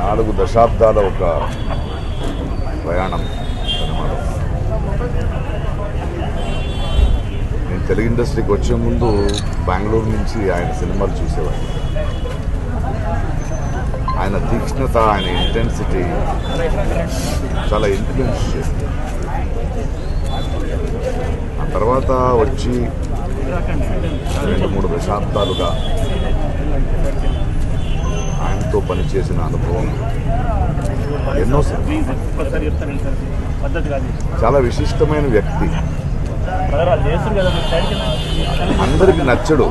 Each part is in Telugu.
నాలుగు దశాబ్దాల ఒక ప్రయాణం నేను తెలుగు ఇండస్ట్రీకి వచ్చే ముందు బెంగళూరు నుంచి ఆయన సినిమాలు చూసేవాడిని. ఆయన తీక్ష్ణత ఆయన ఇంటెన్సిటీ చాలా ఇన్ఫ్లుయెన్స్ చేసింది. ఆ తర్వాత వచ్చి రెండు మూడు దశాబ్దాలుగా ఆయనతో పనిచేసిన అనుభవం. ఎన్నో సార్. చాలా విశిష్టమైన వ్యక్తి. అందరికి నచ్చడు.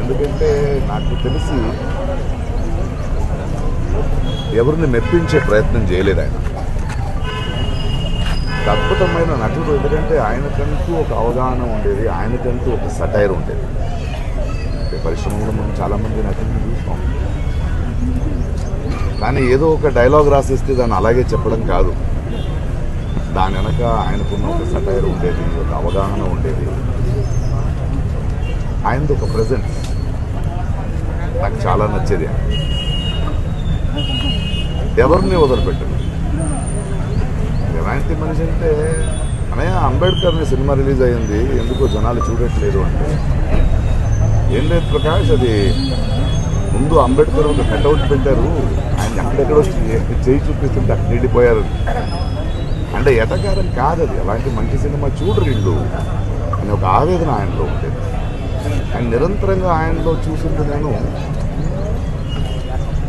ఎందుకంటే నాకు తెలిసి ఎవరిని మెప్పించే ప్రయత్నం చేయలేదు ఆయన. అద్భుతమైన నటుడు. ఎందుకంటే ఆయనకంటూ ఒక అవగాహన ఉండేది ఆయనకంటూ ఒక సటైర్ ఉండేది. పరిశ్రమ పరిశ్రమలో మనం చాలామంది నటులను చూస్తాం. కానీ ఏదో ఒక డైలాగ్ రాసిస్తే దాన్ని అలాగే చెప్పడం కాదు. దాని వెనక ఆయనకున్న ఒక సటైర్ ఉండేది ఒక అవగాహన ఉండేది. ఆయనది ఒక ప్రజెంట్ నాకు చాలా నచ్చేది ఎవరిని వదిలిపెట్టదు ఎలాంటి మనిషి అంటే అనయ్య అంబేద్కర్ని సినిమా రిలీజ్ అయ్యింది ఎందుకో జనాలు చూడట్లేదు అంటే. ఏం లేదు ప్రకాష్ అది ముందు అంబేద్కర్ ఒక కట్అవుట్ పెట్టారు. ఆయన అక్కడెక్కడో చేయి చూపిస్తుంటే అక్కడ నిండిపోయారు. అంటే ఎటకారం కాదు అది. అలాంటి మంచి సినిమా చూడరు వీళ్ళు. అని ఒక ఆవేదన ఆయనలో ఉండేది ఆయన నిరంతరంగా ఆయనలో చూసింది నేను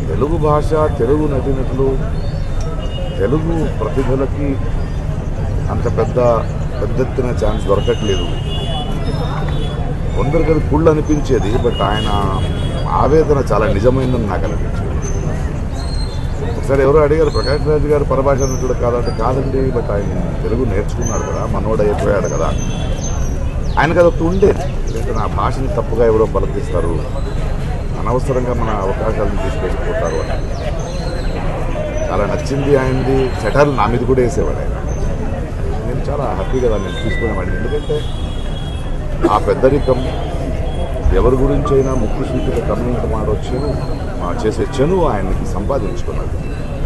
తెలుగు భాష తెలుగు నటినట్లు తెలుగు ప్రతిభలకి అంత పెద్ద పెద్దెత్తిన ఛాన్స్ దొరకట్లేదు. కొందరికి అది కుళ్ళు అనిపించేది బట్ ఆయన ఆవేదన చాలా నిజమైందని నాకు అనిపించింది. ఒకసారి ఎవరో అడిగారు ప్రకాష్ రాజు గారు పరభాష నటుడు కాదంటే కాదండి బట్ ఆయన తెలుగు నేర్చుకున్నాడు కదా మనోడు అయిపోయాడు కదా. ఆయనకు అదొకటి ఉండేది. లేదంటే నా భాషని తప్పుగా ఎవరో పలకిస్తారు అనవసరంగా మన అవకాశాలను తీసుకెళ్ళిపోతారు అని. చాలా నచ్చింది ఆయనది సెటర్లు నా మీద కూడా వేసేవాడు ఆయన. నేను చాలా హ్యాపీగా దాన్ని తీసుకునేవాడిని. ఎందుకంటే ఆ పెద్దరికం ఎవరి గురించి అయినా ముక్కు సూటిగా కమెంట్ మాడొచ్చాను చేసే చనువు ఆయనకి సంపాదించుకున్నాడు.